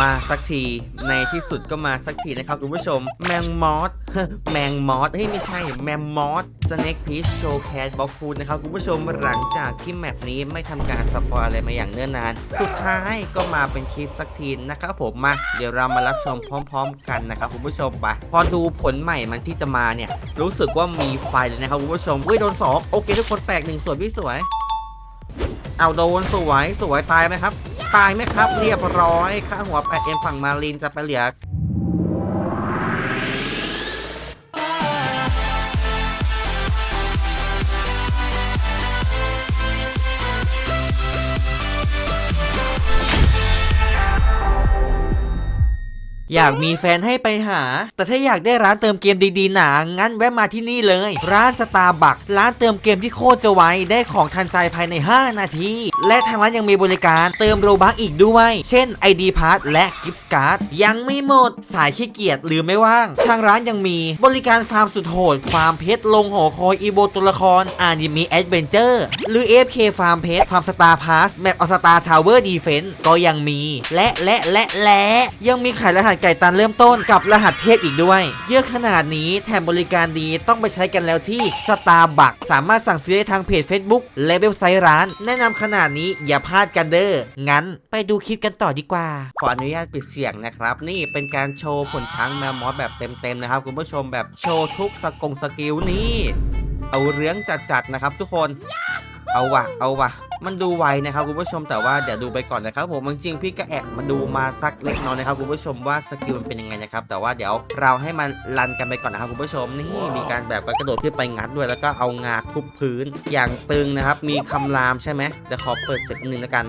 มาสักทีในที่สุดก็มาสักทีนะครับคุณผู้ชม แมงมอสแมงมอสเฮ้ยไม่ใช่แมมมอสสเน็กพีชโชว์แคสบ็อกฟูดนะครับคุณผู้ชมหลังจากที่แมปนี้ไม่ทำการสปอยอะไรมาอย่างเนิ่นนาน สุดท้ายก็มาเป็นคลิปสักทีนะครับผมมาเดี๋ยวเรามารับชมพร้อม ๆ กันนะครับคุณผู้ชมไปพอดูผลใหม่มันที่จะมาเนี่ย รู้สึกว่ามีไฟเลยนะครับคุณผู้ชมเฮ้ยโดนสองโอเคทุกคนแตกหนึ่งส่วนพี่สวยเอาโดนสวยสวยตายไหมครับ ตายไหมครับ เรียบร้อยค่าหัวแปดเอ็มฝั่งมาลินจะไปเหลือ อยากมีแฟนให้ไปหา แต่ถ้าอยากได้ร้านเติมเกมดีๆหนางั้นแวะมาที่นี่เลย ร้านสตาร์บัคร้านเติมเกมที่โคตรจะไวได้ของทันใจภายใน 5 นาที และทางร้านยังมีบริการเติมโรบัคอีกด้วย เช่น ID p a s s และ Gift Card ยังไม่หมด สายขี้เกียจหรือไม่ว่าง ทางร้านยังมีบริการฟาร์มสุดโหด ฟาร์มเพชรลงหอคอยอีโบตัวละครอานิมีแอดเวนเจอร์หรือ FK ฟาร์มเพชรฟาร์มสตาร์พาสแมปอสตาร์ทาวเวอร์ดีเฟนต์ก็ยังมี และและและและยังมีขายรหัสไก่ตันเริ่มต้นกับรหัสเทพอีกด้วย เยอะขนาดนี้แถมบริการดีต้องไปใช้กันแล้วที่สตาร์บัคสามารถสั่งซื้อได้ทางเพจ Facebook และเว็บไซต์ร้าน แนะนำขนาดนี้อย่าพลาดกันเด้องั้นไปดูคลิปกันต่อดีกว่า ขออนุญาตปิดเสียงนะครับ นี่เป็นการโชว์ผลช้างแมวมอสแบบเต็มๆนะครับคุณผู้ชมแบบโชว์ทุกสกงสกิลนี่เอาเรื่องจัดๆนะครับทุกคน เอาวะเอาวะมันดูไวนะครับคุณผู้ชมแต่ว่าเดี๋ยวดูไปก่อนนะครับผมจริงๆพี่ก็แอบมาดูมาสักเล็กน้อยนะครับคุณผู้ชมว่าสกิลมันเป็นยังไงนะครับแต่ว่าเดี๋ยวเราให้มันรันกันไปก่อนนะครับคุณผู้ชมนี่มีการแบบกระโดดขึ้นไปงัดด้วยแล้วก็เอางาทุบพื้น อย่างตึงนะครับ มีคำรามใช่ไหมเดี๋ยวขอเปิดเสร็จหนึ่งแล้วกัน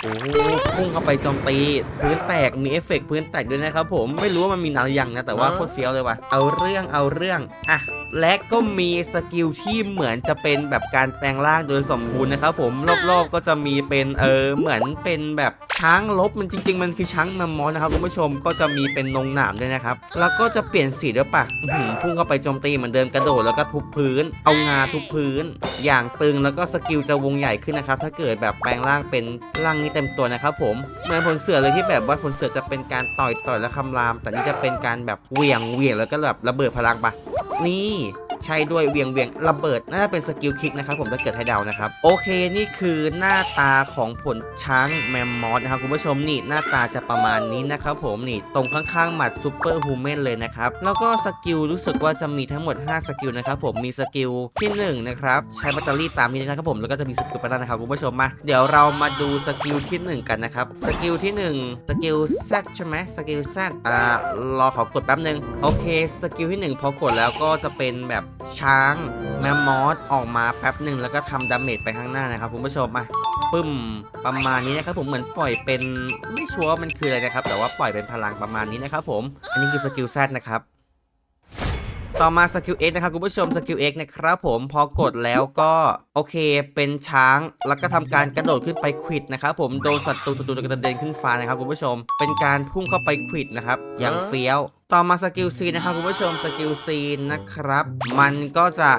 โอ้โหพุ่งเข้าไปโจมตีพื้นแตกมีเอฟเฟกต์พื้นแตกด้วยนะครับผมไม่รู้ว่ามันมีนานหรือยังนะแต่ว่าโคตรเฟี้ยวเลยว่ะเอาเรื่องเอาเรื่องอะ และก็มีสกิลที่เหมือนจะเป็นแบบการแปลงร่างโดยสมบูรณ์นะครับผมรอบๆก็จะมีเป็นเออเหมือนเป็นแบบช้างลบมันจริง ๆ มันคือช้างแมมมอสนะครับคุณผู้ชมก็จะมีเป็นนงหนามด้วยนะครับแล้วก็จะเปลี่ยนสีด้วยปะอื้อหือพุ่งเข้าไปโจมตีเหมือนเดิมกระโดดแล้วก็ทุบพื้น เอางาทุบพื้น อย่างตึงแล้วก็สกิลจะวงใหญ่ขึ้นนะครับถ้าเกิดแบบแปลงร่างเป็นร่างนี้เต็มตัวนะครับผมเหมือนผลเสือเลยที่แบบว่าผลเสือจะเป็นการต่อยต่อยและคำราม แต่นี่จะเป็นการแบบเหวี่ยงเหวี่ยงแล้วก็แบบระเบิดพลังปะ นี่ ใช่ด้วยเวียงเวียงระเบิดน่าจะเป็นสกิลคิกนะครับผมถ้าเกิดให้เดานะครับโอเคนี่คือหน้าตาของผลช้างแมมมอสนะครับคุณผู้ชมนี่หน้าตาจะประมาณนี้นะครับผมนี่ตรงข้างๆหมัดซูเปอร์ฮูแมนเลยนะครับแล้วก็สกิลรู้สึกว่าจะมีทั้งหมด 5 สกิลนะครับผมมีสกิลที่1นะครับใช้แบตเตอรี่ตามนี้นะครับผมแล้วก็จะมีสกิลปแล้วนะครับคุณผู้ชมมาเดี๋ยวเรามาดูสกิลที่ 1 กันนะครับสกิลที่ 1 สกิล Z ใช่ไหมสกิล Z อ่ารอขอกดแป๊บนึงโอเคสกิลที่ 1 พอกดแล้วก็จะเป็นแบบช้างแมมมอสออกมาแป๊บหนึ่งแล้วก็ทำดาเมจไปข้างหน้านะครับคุณผู้ชมมาปึ้มประมาณนี้นะครับผมเหมือนปล่อยเป็นไม่ชัวร์มันคืออะไรนะครับ แต่ว่าปล่อยเป็นพลังประมาณนี้นะครับผม อันนี้คือสกิลแซดนะครับ ต่อมาสกิล X นะครับคุณผู้ชมสกิล X นะครับผมพอกดแล้วก็โอเคเป็นช้างแล้วก็ทำการกระโดดขึ้นไปควิดนะครับผมโดนศัตรูศัตรูกระเด็นขึ้นฟ้านะครับคุณผู้ชม เป็นการพุ่งเข้าไปควิดนะครับอย่างเฟี้ยว ต่อมาสกิลซีนะครับคุณผู้ชมสกิลซีนะครับ มันก็จะ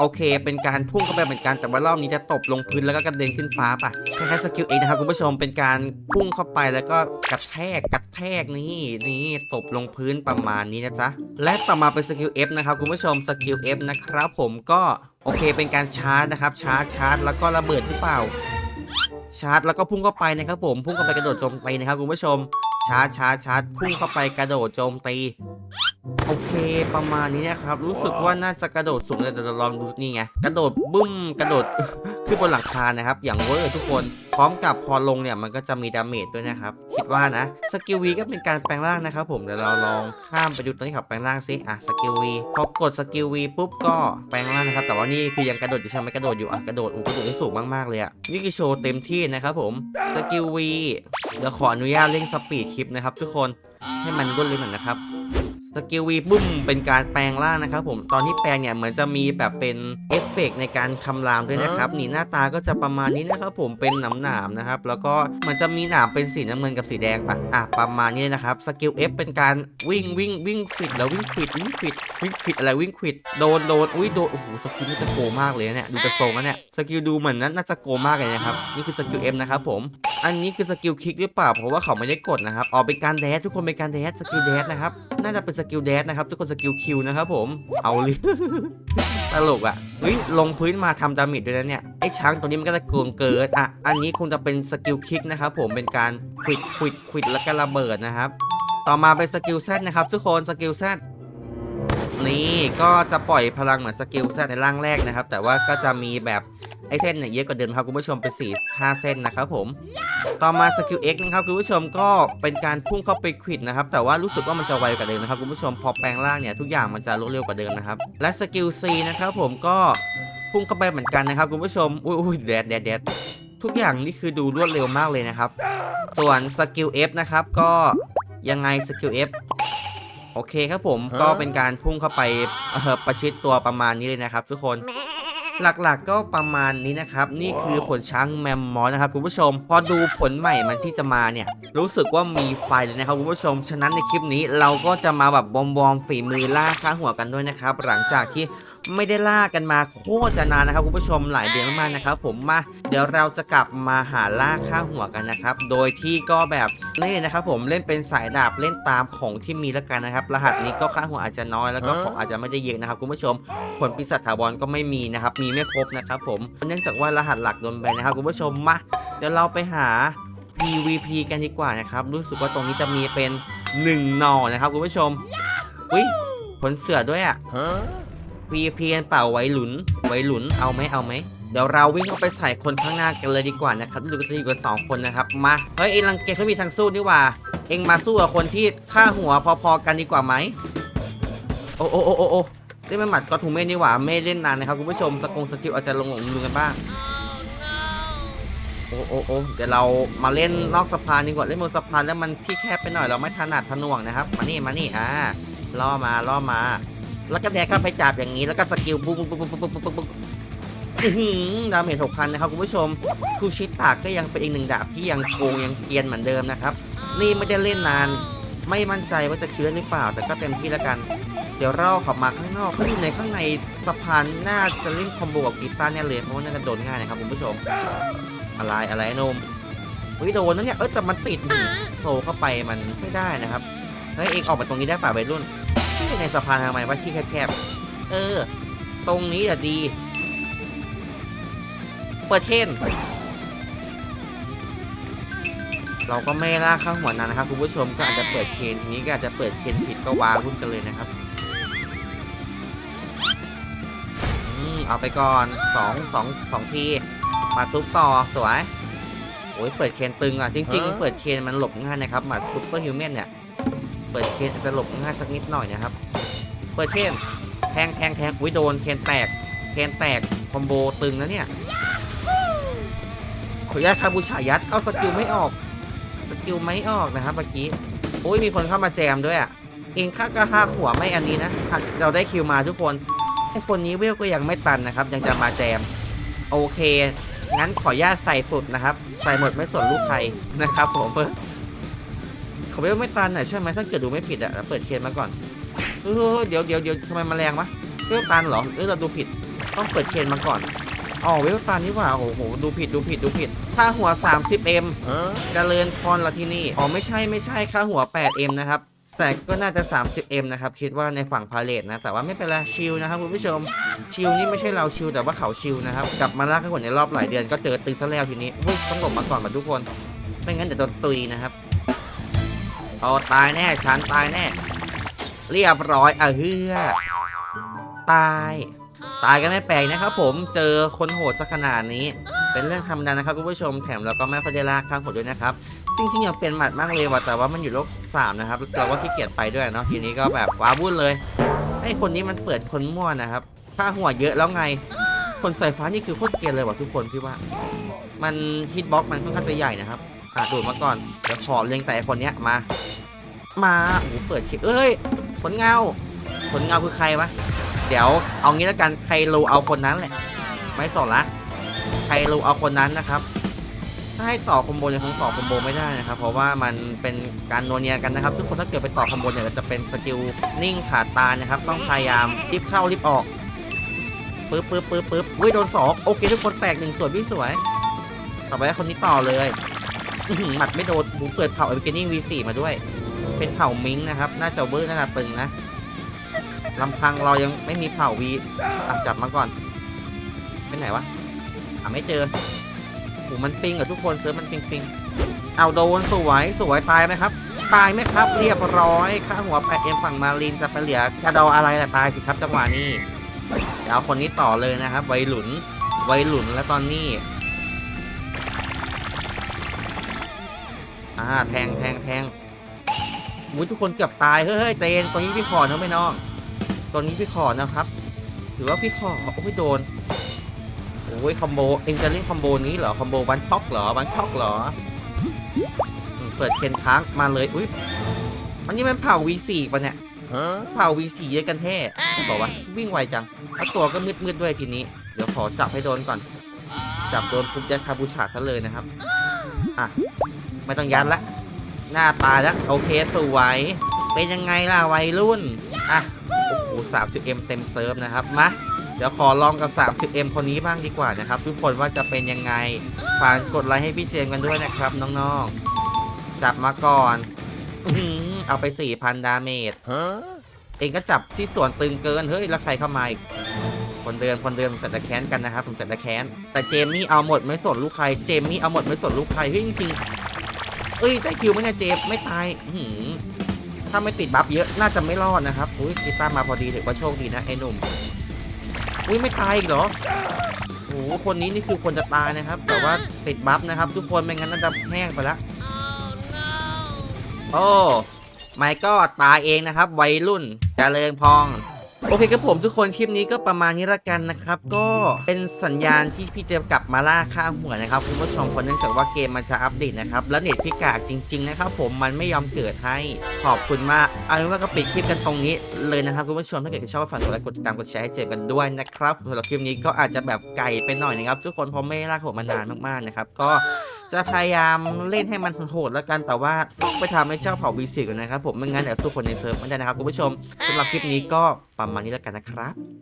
โอเค เป็นการพุ่งเข้าไปเหมือนกันแต่ว่ารอบนี้จะตบลงพื้นแล้วก็กระเด็นขึ้นฟ้าป่ะคล้ายๆสกิลเองนะครับคุณผู้ชมเป็นการพุ่งเข้าไปแล้วก็กระแทกกระแทกนี่นี่ตบลงพื้นประมาณนี้นะจ๊ะและต่อมาเป็นสกิล F นะครับคุณผู้ชมสกิล F นะครับผมก็โอเค เป็นการชาร์จนะครับชาร์จชาร์จแล้วก็ระเบิดหรือเปล่าชาร์จแล้วก็พุ่งเข้าไปนะครับผมพุ่งเข้าไปกระโดดจมตีนะครับคุณผู้ชม ชาร์จชาร์จชาร์จพุ่งเข้าไปกระโดดโจมตี โอเคประมาณนี้นะครับ รู้สึกว่าน่าจะกระโดดสูงเลยแต่เราลองดูนี่ไงกระโดดบึ้มกระโดดขึ้นบนหลังคานะครับ อย่างเวอร์ทุกคน พร้อมกับพอลงเนี่ยมันก็จะมีดาเมจด้วยนะครับ คิดว่านะสกิลวีก็เป็นการแปลงร่างนะครับ ผมเดี๋ยวเราลองข้ามไปดูตอนที่เขาแปลงร่างซิอะสกิลวีพอกดสกิลวีปุ๊บก็แปลงร่างนะครับแต่ว่านี่คือยังกระโดดอยู่ใช่ไหมกระโดดอยู่อะกระโดดอู้กระโดดได้สูงมากๆเลยอะนี่คือโชว์เต็มที่นะครับผมสกิลวี เดี๋ยวขออนุญาตเร่งสปีดคลิปนะครับทุกคนให้มันรวดเร็วหน่อยนะครับ สกิลวีบุ้มเป็นการแปลงร่างนะครับผมตอนที่แปลงเนี่ยเหมือนจะมีแบบเป็นเอฟเฟกต์ในการคำรามด้วยนะครับนี่หน้าตาก็จะประมาณนี้นะครับผมเป็นหนามหนามๆนะครับแล้วก็เหมือนจะมีหนามเป็นสีน้ำเงินกับสีแดงปะอะประมาณนี้นะครับสกิล F เป็นการวิ่งวิ่งวิ่งฟิตแล้ววิ่งฟิตวิ่งฟิตวิ่งฟิตอะไรวิ่งฟิตโดนโดนอุ้ยโดนโอ้โหสกิลนี่จะโกมากเลยเนี่ยดูจะโกงนะเนี่ยสกิลดูเหมือนนั้นน่าจะโกมากเลยนะครับนี่คือสกิล F นะครับผมอันนี้คือสกิลคิกหรือเปล่าเพราะว่าเขาไม่ได้กดนะครับอ๋อเป็นการแดชทุกคนเป็นการแดชสกิลแดชนะครับน่าจะเป็นสกิลแดชนะครับทุกคนสกิลคิวนะครับผมเอาเลยตลกอะเฮ้ยลงพื้นมาทำดาเมจด้วยนะเนี่ยไอ้ช้างตัวนี้มันก็จะโกงเกินอะอันนี้คงจะเป็นสกิลคิกนะครับผมเป็นการควิดควิดควิดแล้วก็ระเบิดนะครับ ต่อมาเป็นสกิลแซดนะครับ ทุกคนสกิลแซดนี่ก็จะปล่อยพลังเหมือนสกิลแซดในร่างแรกนะครับ แต่ว่าก็จะมีแบบ ไอเส้นเนี่ยเยอะกว่าเดิมครับคุณผู้ชมเป็น4 5เส้นนะครับผม ต่อมาสกิล X นะครับคุณผู้ชมก็เป็นการพุ่งเข้าไปควิดนะครับแต่ว่ารู้สึกว่ามันจะไวกว่าเดิมนะครับคุณผู้ชมพอแปลงร่างเนี่ยทุกอย่างมันจะรวดเร็วกว่าเดิมนะครับและสกิล C นะครับผมก็พุ่งเข้าไปเหมือนกันนะครับคุณผู้ชมอุ้ยอุ้ยแดดแดดแดดทุกอย่างนี่คือดูรวดเร็วมากเลยนะครับ ส่วนสกิล F นะครับก็ยังไงสกิล F โอเคครับผมก็เป็นการพุ่งเข้าไปเออประชิดตัวประมาณนี้เลยนะครับทุกคน หลักๆก็ประมาณนี้นะครับ นี่คือผลช้างแมมมอสนะครับคุณผู้ชม พอดูผลใหม่มันที่จะมาเนี่ย รู้สึกว่ามีไฟเลยนะครับคุณผู้ชม ฉะนั้นในคลิปนี้เราก็จะมาแบบบอมบอมๆฝีมือล่าค่าหัวกันด้วยนะครับ หลังจากที่ ไม่ได้ล่ากันมาโคตรจะนานนะครับคุณผู้ชมหลายเดือนมากๆนะครับ ผมมาเดี๋ยวเราจะกลับมาหาล่าค่าหัวกันนะครับ โดยที่ก็แบบเล่นนะครับ ผมเล่นเป็นสายดาบเล่นตามของที่มีแล้วกันนะครับ รหัสนี้ก็ค่าหัวอาจจะน้อยแล้วก็ของอาจจะไม่ได้เยอะนะครับคุณผู้ชม ผลปีศาจถาวรก็ไม่มีนะครับ มีไม่ครบนะครับผมเนื่องจากว่ารหัสหลักโดนแบนนะครับคุณผู้ชมมาเดี๋ยวเราไปหา PVP กันดีกว่านะครับ รู้สึกว่าตรงนี้จะมีเป็น1หน่อนะครับคุณผู้ชมอุ้ยผลเสือด้วยอะ PVP กันเปล่าไว้หลุน ไว้หลุน เอาไหมเอาไหม เดี๋ยวเราวิ่งเข้าไปใส่คนข้างหน้ากันเลยดีกว่านะครับดูกันจะอยู่กันสองคนนะครับ มา เฮ้ยเอ็งรังเกียจเขามีทางสู้นี่หว่า เอ็งมาสู้กับคนที่ฆ่าหัวพอๆกันดีกว่าไหม โอ้โอ้โอ้โอ้โอ้เล่นไม่หมัดก็ทูเม่นี่หว่าไม่เล่นนานนะครับคุณผู้ชมสกงสกิลอาจจะลงหลงลืมกันบ้างโอ้โอ้โอ้เดี๋ยวเรามาเล่นนอกสะพานดีกว่าเล่นบนสะพานแล้วมันที่แคบไปหน่อยเราไม่ถนัดถนวงนะครับ มานี่มานี่อ่าล่อมาล่อมา แล้วก็แดกเข้าไปจับอย่างนี้ แล้วก็สกิลปุ๊บปุ๊บปุ๊บปุ๊บปุ๊บปุ๊บปุ๊บอื้อหือดาเมจหกพันนะครับคุณผู้ชมคูชิตากก็ยังเป็นอีกหนึ่งดาบที่ยังโกงยังเกียนเหมือนเดิมนะครับ นี่ไม่ได้เล่นนาน ไม่มั่นใจว่าจะคิวได้หรือเปล่า แต่ก็เต็มที่แล้วกัน เดี๋ยวเราขับมาข้างนอกเขาอยู่ในข้างในสะพานน่าจะเล่นคอมโบกับกีตาร์เนี่ยเลยเพราะว่าน่าจะโดนง่ายนะครับคุณผู้ชม อะไรอะไรนมเฮ้ยโดนนะเนี่ยเออแต่มันติดโผล่เข้าไปมันไม่ได้นะครับเฮ้ยเองออกมาตรงนี้ได้ป่ะวัยรุ่น ในสะพานทำไมว่าที่แคบๆ เออ ตรงนี้อะดี เปิดเช่น เราก็ไม่ล่ากข้างหัวนานนะครับคุณผู้ชมก็อาจจะเปิดเคนทีนี้ก็อาจจะเปิดเคนผิดก็วางรุ่นกันเลยนะครับอืมเอาไปก่อนสองสองสองทีมาซุปต่อสวยโอ้ยเปิดเคนตึงอะจริง ๆ เปิดเคนมันหลบง่ายนะครับหมาซุปเปอร์ฮิวแมนเนี่ย เปิดเคนจะหลบง่ายสักนิดหน่อยนะครับ เปิดเคนแทงแทงแทงอุ้ยโดนเคนแตกเคนแตกคอมโบตึงนะเนี่ยขออนุญาตคาบูชายัดเอาสกิลไม่ออกสกิลไม่ออกนะครับเมื่อกี้โอ้ยมีคนเข้ามาแจมด้วยอะเองค่ากระห้าหัวไม่อันนี้นะอะเราได้คิวมาทุกคนไอคนนี้เวลก็ยังไม่ตันนะครับ ยังจะมาแจม โอเค งั้นขออนุญาตใส่สุดนะครับ ใส่หมดไม่สนลูกใครนะครับผม เปิดขอเวไม่ตันอะใช่ไหมถ้าเกิดดูไม่ผิดอะเราเปิดเคนมาก่อนเออเดี๋ยวเดี๋ยวเดี๋ยวทำไมมาแรงวะเวลตันเหรอเออเราดูผิด ต้องเปิดเคนมาก่อนอ๋อเวลตันนี่หว่าโอ้โหดูผิดดูผิดดูผิดถ้าหัว 30M เจริญพรละที่นี่อ๋อไม่ใช่ไม่ใช่ค่าหัว 8M นะครับแต่ก็น่าจะ 30M นะครับ คิดว่าในฝั่งพาเลทนะ แต่ว่าไม่เป็นไร ชิลนะครับคุณผู้ชม ชิลนี่ไม่ใช่เราชิลแต่ว่าเขาชิลนะครับ กลับมาล่าข้าหัวในรอบหลายเดือนก็เจอตึงซะแล้วทีนี้อุ้ยต้องหลบมาก่อนมาทุกคน ไม่งั้นเดี๋ยวโดนตุยนะครับ เอาตายแน่ฉันตายแน่ เรียบร้อยอะเฮือตาย ตายกันไม่แปลกนะครับผมเจอคนโหดสักขนาดนี้ เป็นเรื่องธรรมดานะครับคุณผู้ชมแถมเราก็ไม่ค่อยได้ลากข้างผลด้วยนะครับจริงๆอยากเปลี่ยนหมัดมากเลยว่ะแต่ว่ามันอยู่โลก3นะครับเราก็ขี้เกียจไปด้วยเนาะทีนี้ก็แบบว้าวุ่นเลยไอ้คนนี้มันเปิดคนมั่วนะครับค่าหัวเยอะแล้วไง คนใสายฟ้านี่คือโคตรเกียนเลยว่ะทุกคนพี่ว่า มันฮิตบ็อกมันค่อนข้างจะใหญ่นะครับ อะดูดมาก่อนเดี๋ยวขอเล็งแต่คนเนี้ยมา มาโอ้เปิดเคเอ้ยขนเงาขนเงาคือใครวะเดี๋ยวเอางี้แล้วกันใครรู้เอาคนนั้นแหละ ไม่สนละใครรู้เอาคนนั้นนะครับถ้าให้ต่อคอมโบยังคงต่อคอมโบไม่ได้นะครับ เพราะว่ามันเป็นการนวเนียกันนะครับ ทุกคนถ้าเกิดไปต่อคอมโบเนี่ยจะเป็นสกิลนิ่งขาดตานะครับ ต้องพยายามรีบเข้ารีบออกปึ๊บปึ๊บปึ๊บปึ๊บอุ้ยโดนสองโอเค ทุกคนแตกหนึ่งส่วนพี่สวย ต่อไปคนนี้ต่อเลย อื้อหือหมัดไม่โดนบูเปิดเผ่าเอเวกนิ่ง V4 มาด้วย เป็นเผ่ามิงนะครับ น่าจะเวอร์น่าจะตึงนะลำพังเรายังไม่มีเผ่าวีอะจับมาก่อนไปไหนวะอะไม่เจอโหมันปิงเหรอทุกคนเซิร์ฟมันปิงปิงเอาโดนสวยสวยตายไหมครับ ตายไหมครับเรียบร้อยข้าหัวไปเอ็มฝั่งมาลินจะไปเหลือคาดออะไรล่ะตายสิครับจังหวะนี้เดี๋ยวคนนี้ต่อเลยนะครับ ไวหลุนไวหลุนแล้วตอนนี้ อ่าแทงแทงแทงมุ้ยทุกคนเกือบตาย เฮ้ยเฮ้ยเตนตัวนี้พี่ขอนะไม่น้องตัวนี้พี่ขอนะครับ ถือว่าพี่ขอโอ้ยโดน โอ้ยคอมโบ เอ็งจะเล่นคอมโบนี้เหรอ คอมโบวันท็อกเหรอวันท็อกเหรอ เปิดเคนค้างมาเลย อุ้ยอันนี้มันเผ่า V4 ปะเนี่ยเผ่า V4 เยอะกันแท้บอกว่าวิ่งไวจังแล้วตัวก็มืดๆด้วยทีนี้ เดี๋ยวขอจับให้โดนก่อน จับโดนปุ๊บยัดคาบูชาซะเลยนะครับ อะ ไม่ต้องยัดละ หน้าตาแล้วโอเคสวย เป็นยังไงล่ะวัยรุ่น อะ โอ้โห 30M เต็มเซิร์ฟนะครับ มา เดี๋ยวขอลองกับ 30M คนนี้บ้างดีกว่านะครับ ทุกคนว่าจะเป็นยังไง ฝากกดไลค์ให้พี่เจมส์กันด้วยนะครับน้องๆ จับมาก่อนอื้อหือเอาไป 4,000 ดาเมจเองก็จับที่ส่วนตึงเกิน เฮ้ย แล้วใครเข้ามาอีก คนเดิมคนเดิมแต่จะแค้นกันนะครับผมแต่จะแค้น แต่เจมมี่เอาหมดไม่สนลูกใคร เจมมี่เอาหมดไม่สนลูกใครเฮ้ยจริงๆ เอ้ยได้คิวไหมเนี่ยเจมไม่ตายอื้อหือถ้าไม่ติดบัฟเยอะน่าจะไม่รอดนะครับอุ้ยกีตาร์มาพอดีถือว่าโชคดีนะไอ้หนุ่มอุ้ยไม่ตายอีกเหรอโอ้โหคนนี้นี่คือคนจะตายนะครับ แต่ว่าติดบัฟนะครับ ทุกคนไม่งั้นน่าจะแห้งไปละโอ้ไม่ก็ตายเองนะครับ วัยรุ่นเจริญพอง โอเคครับผมทุกคนคลิปนี้ก็ประมาณนี้ละกันนะครับ ก็เป็นสัญญาณที่พี่จะกลับมาล่าค่าหัวนะครับคุณผู้ชมเพราะเนื่องจากว่าเกมมันจะอัปเดตนะครับ แล้วเน็ตพี่กากจริง ๆ นะครับผมมันไม่ยอมเกิดให้ขอบคุณมากเอาเป็นว่าก็ปิดคลิปกันตรงนี้เลยนะครับคุณผู้ชมถ้าเกิดชอบก็ฝากกดไลค์กดติดตามกดแชร์ให้เจมกันด้วยนะครับสำหรับคลิปนี้ก็อาจจะแบบไก่ไปหน่อยนะครับทุกคนเพราะไม่ได้ลากผมมานานมากๆนะครับก็ จะพยายามเล่นให้มันโหดแล้วกันแต่ว่าต้องไปทำให้เจ้าเผ่าบีซีก่อนนะครับผมไม่งั้นเดี๋ยวสู้คนในเซิร์ฟไม่ได้นะครับคุณผู้ชมสำหรับคลิปนี้ก็ประมาณนี้แล้วกันนะครับ